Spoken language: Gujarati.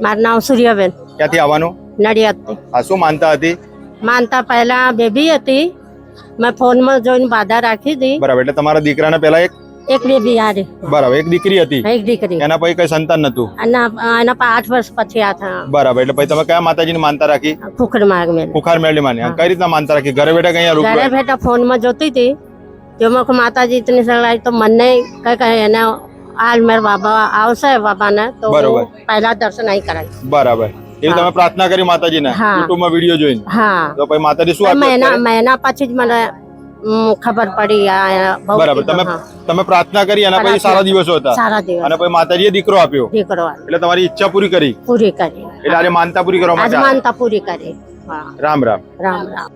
મારું નામ સૂર્યાબેન. ક્યાંથી આવવાનું? નડિયાદથી. હા શું માનતા હતી? માનતા પહેલા બેબી હતી. મેં ફોનમાં જોઈને બાધા રાખી હતી બરાબર એટલે તમારા દીકરાને પહેલા એક? એક બેબી હારી. બરાબર એક દીકરી હતી. એક દીકરી. એના પછી કઈ સંતાન નતું એના એના પા- આઠ વર્ષ પછી આ થા બરાબર એટલે પછી તમે કયા માતાજીની માનતા રાખી? કુકડ માર્ગ મેં બુખાર મેળવી માની. કઈ રીતના માનતા રાખી? ઘરે બેઠા કઈ ઘરે રૂપિયા બેઠા ફોનમાં જોતી હતી. જો માતાજી ઇતની સલાહ તો મને કઈ કઈ એને હાલ મારા બાબા આવશે બાબાને તો બરોબર. પહેલા દર્શન અહીં કરાય. બરાબર. એવી તમે પ્રાર્થના કરી માતાજીને યુટ્યુબમાં યુટ્યુબ વીડિયો જોઈને. હા. તો પછી માતાજી શું મહિના મહિના પછી જ મને ખબર પડી બરાબર. તમે તમે પ્રાર્થના કરી એના પછી સારા દિવસો હતા. સારા દિવસ. અને પછી માતાજીએ દીકરો આપ્યો. દીકરો એટલે તમારી ઈચ્છા પૂરી કરી. પૂરી કરી. એટલે આજે માનતા પૂરી કરવા માટે માનતા પૂરી કરી. રામ રામ. રામ રામ.